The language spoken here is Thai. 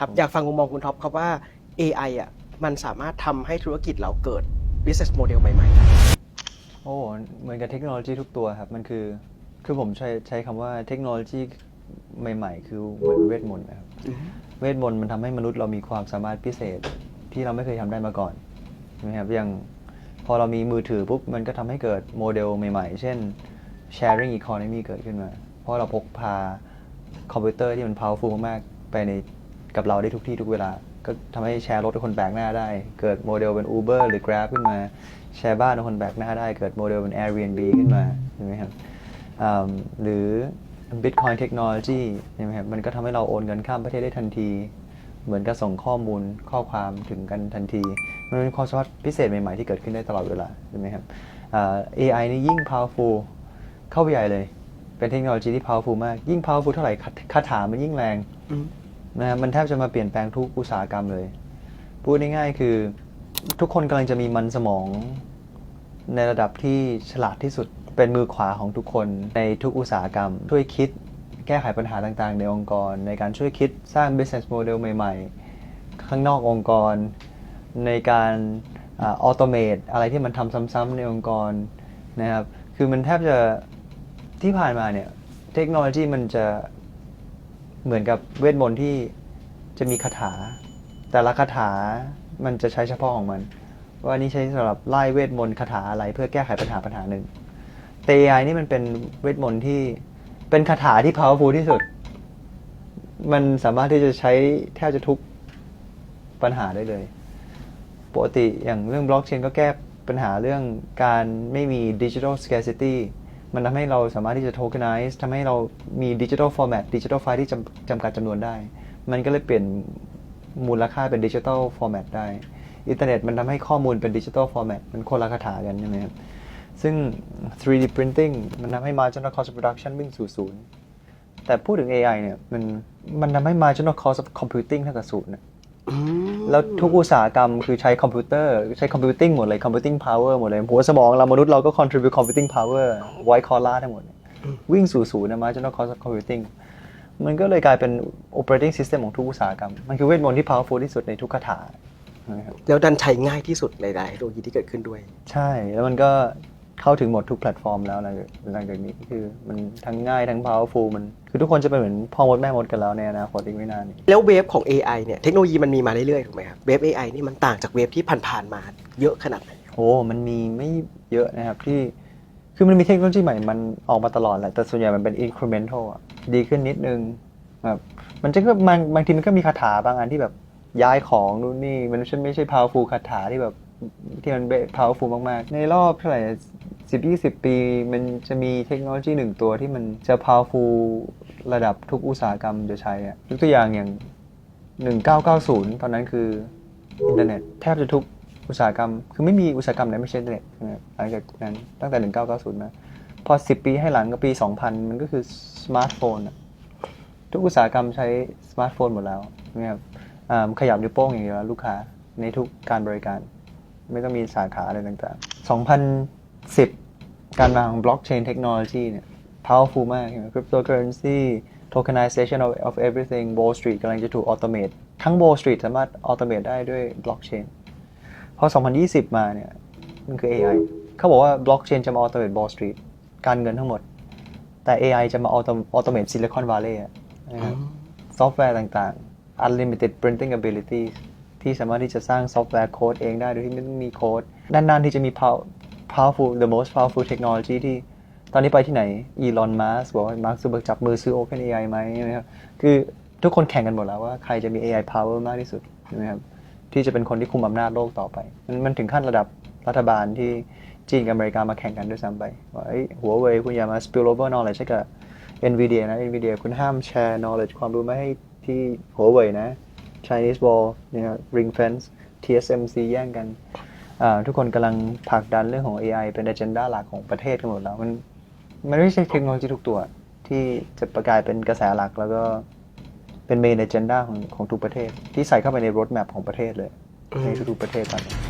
ครับอยากฟังมุมมองคุณท็อปครับว่า AI อะมันสามารถทำให้ธุรกิจเราเกิด business model ใหม่ๆได้โอ้เหมือนกับเทคโนโลยีทุกตัวครับ มันคือ คือผมใช้ใช้คำว่าเทคโนโลยีใหม่ ๆ คือเหมือนเวทมนต์นะครับ เวทมนต์มันทำให้มนุษย์เรามีความสามารถพิเศษที่เราไม่เคยทำได้มาก่อนใช่ไหมครับอย่างพอเรามีมือถือปุ๊บ มันก็ทำให้เกิดโมเดลใหม่ ๆ เช่น sharing economy เกิดขึ้นมา เพราะเราพกพาคอมพิวเตอร์ที่มัน powerful มากๆไปใน กับเราได้ทุกที่ทุกเวลา ก็ทำให้แชร์รถกับคนแปลกหน้าได้ เกิดโมเดลเป็น Uber หรือ Grab ขึ้นมา แชร์บ้านกับคนแปลกหน้าได้ เกิดโมเดลเป็น Airbnb ขึ้นมาใช่ไหมครับหรือ Bitcoin Technology ใช่ไหมครับมันก็ทำให้เราโอนเงินข้ามประเทศได้ทันที เหมือนกับส่งข้อมูลข้อความถึงกันทันที มันเป็นความสามารถพิเศษใหม่ๆที่เกิดขึ้นได้ตลอดเวลาใช่ไหมครับ AI นี่ยิ่ง powerful เข้าไปใหญ่เลย เป็นเทคโนโลยีที่ powerful มาก ยิ่ง powerful เท่าไหร่คาถามันยิ่งแรง นะครับมันแทบจะมาเปลี่ยนแปลงทุกอุตสาหกรรมเลย พูดง่ายๆคือทุกคนกำลังจะมีมันสมอง ในระดับที่ฉลาดที่สุดเป็นมือขวาของทุกคนในทุกอุตสาหกรรม ช่วยคิดแก้ไขปัญหาต่างๆ ในองค์กร ในการช่วยคิดสร้าง business model ใหม่ ๆ ข้างนอกองค์กร ในการออโตเมตอะไรที่มันทำซ้ำๆในองค์กรนะครับ คือมันแทบจะที่ผ่านมาเนี่ย เทคโนโลยีมันจะ เหมือนกับเวทมนต์ที่จะมีคาถา แต่ละคาถามันจะใช้เฉพาะของมัน ว่านี่ใช้สำหรับไล่เวทมนต์คาถาอะไรเพื่อแก้ไขปัญหาปัญหาหนึ่งแต่ AI นี่มันเป็นเวทมนต์ที่เป็นคาถาที่ powerful ที่สุด มันสามารถที่จะใช้แทบจะทุกปัญหาได้เลย ปกติอย่างเรื่องบล็อกเชนก็แก้ปัญหาเรื่องการไม่มีดิจิทัล scarcity มันทำให้เราสามารถที่จะ tokenize ทำให้เรามีดิจิทัล format ดิจิทัลไฟล์ที่จำจำกัดจำนวนได้ มันก็เลยเปลี่ยนมูลค่าเป็นดิจิทัล format ได้ อินเทอร์เน็ตมันทำให้ข้อมูลเป็นดิจิทัล format มันคนละคาถากันใช่ไหมครับ ซึ่ง 3D printing มันทำให้ marginal cost of production วิ่งสู่ศูนย์แต่พูดถึง AI เนี่ย มันมันทำให้ marginal cost of computing เท่ากับศูนย์นะ แล้วทุกอุตสาหกรรมคือใช้คอมพิวเตอร์ใช้คอมพิวติ้งหมดเลย computing power หมดเลยหัวสมองเรามนุษย์เราก็ contribute computing power white collar ทั้งหมดเนี่ยวิ่งสู่ศูนย์นะ marginal cost of computing มันก็เลยกลายเป็น operating system ของทุกอุตสาหกรรม มันคือเวทมนต์ที่ powerful ที่สุดในทุกคาถานะครับแล้วดันใช้ง่ายที่สุดในหลายๆเทคโนโลยีที่เกิดขึ้นด้วย ใช่แล้วมันก็ เข้าถึงหมดทุกแพลตฟอร์มแล้วหลังจากหลังจากนี้คือมันทั้งง่ายทั้ง powerful มันคือทุกคนจะเป็นเหมือนพ่อมดแม่มดกันแล้วในอนาคตอีกไม่นานนี้แล้วเวฟของ AI เนี่ยเทคโนโลยีมันมีมาเรื่อยๆถูกไหมครับเวฟ AI นี่มันต่างจากเวฟที่ผ่านๆมาเยอะขนาดไหนโอ้มันมีไม่เยอะนะครับที่คือมันมีเทคโนโลยีใหม่มันออกมาตลอดแหละแต่ส่วนใหญ่มันเป็น incremental อะดีขึ้นนิดนึงแบบมันจะก็บางบางทีมันก็มีคาถาบางอันที่แบบย้ายของนู่นนี่มันไม่ใช่ไม่ใช่ powerful คาถาที่แบบที่มัน powerful มากๆ ในรอบเท่าไหร่ สิบยี่สิบปี มันจะมีเทคโนโลยีหนึ่งตัวที่มันจะ powerful ระดับทุกอุตสาหกรรมจะใช้อะยกตัวอย่างอย่าง1990ตอนนั้นคืออินเทอร์เน็ตแทบจะทุกอุตสาหกรรม คือไม่มีอุตสาหกรรมไหนไม่ใช่อินเทอร์เน็ตนะหลังจากนั้นตั้งแต่1990มา พอ10ปีให้หลังก็ปี2000มันก็คือสมาร์ทโฟนอะทุกอุตสาหกรรมใช้สมาร์ทโฟนหมดแล้วนะครับอ่าขยับนิ้วโป้งอย่างเดียวลูกค้าในทุกการบริการ ไม่ต้องมีสาขาอะไรต่างๆ 2010 การมาของบล็อกเชนเทคโนโลยีเนี่ย powerful มากใช่ไหม cryptocurrency tokenization of, of everything Wall Street กำลังจะถูก automate ทั้ง Wall Street สามารถ automate ได้ด้วย blockchain พอ 2020 มาเนี่ย มันคือ AI เขาบอกว่า blockchain จะมา automate Wall Street การเงินทั้งหมด แต่ AI จะมา auto- automate Silicon Valley อะนะครับซอฟต์แวร์ต่างๆ unlimited printing ability ที่สามารถที่จะสร้างซอฟต์แวร์โค้ดเองได้โดยที่ไม่ต้องมีโค้ดนานๆที่จะมี pow- powerful the most powerful technology ที่ตอนนี้ไปที่ไหนอีลอนมัสบอกว่ามาร์คซูเบิร์กจับมือซื้อ OpenAI ไหมใช่ไหมครับคือทุกคนแข่งกันหมดแล้วว่าใครจะมี AI power มากที่สุดใช่ไหมครับที่จะเป็นคนที่คุมอำนาจโลกต่อไป มันมันถึงขั้นระดับรัฐบาลที่จีนกับอเมริกามาแข่งกันด้วยซ้ำไปว่าเอ้หัวเว่ยคุณอย่ามา spill over knowledge ให้กับ NVIDIA นะ NVIDIA คุณห้ามแชร์ knowledge ความรู้ไมาให้ที่หัวเว่ยนะ Chinese wall เนี่ย ring fence TSMC แย่งกัน ทุกคนกำลังผลักดันเรื่องของ AI เป็น agenda หลักของประเทศกันหมดแล้ว มันมันไม่ใช่เทคโนโลยีทุกตัว ที่จะประกลายเป็นกระแสหลักแล้วก็เป็น main agenda ของของทุกประเทศ ที่ใส่เข้าไปใน roadmap ของประเทศเลย ในทุกๆประเทศตอนนี้